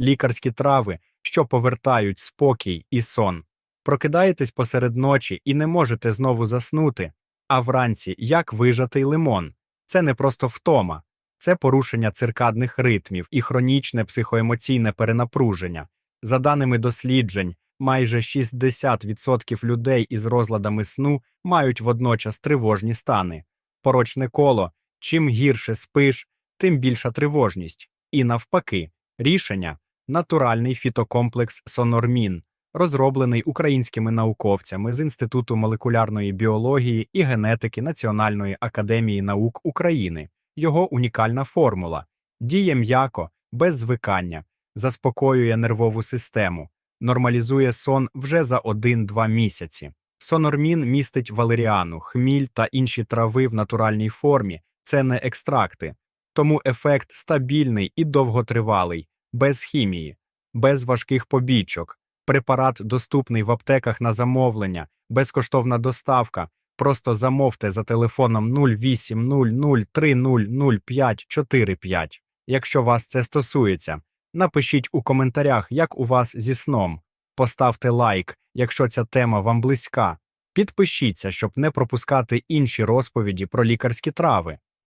лікарські трави, що повертають спокій і сон. Прокидаєтесь посеред ночі і не можете знову заснути, а вранці як вижатий лимон. Це не просто втома, це порушення циркадних ритмів і хронічне психоемоційне перенапруження. За даними досліджень, майже 60% людей із розладами сну мають водночас тривожні стани. Порочне коло чим гірше спиш, тим більша тривожність. І навпаки, рішення натуральний фітокомплекс Сонормін, розроблений українськими науковцями з Інституту молекулярної біології і генетики Національної академії наук України. Його унікальна формула діє м'яко, без звикання, заспокоює нервову систему, нормалізує сон вже за 1-2 місяці. Сонормін містить валеріану, хміль та інші трави в натуральній формі, це не екстракти. Тому ефект стабільний і довготривалий, без хімії, без важких побічок. Препарат доступний в аптеках на замовлення, безкоштовна доставка. Просто замовте за телефоном 0800300545. Якщо вас це стосується, напишіть у коментарях, як у вас зі сном. Поставте лайк, якщо ця тема вам близька. Підпишіться, щоб не пропускати інші розповіді про лікарські трави.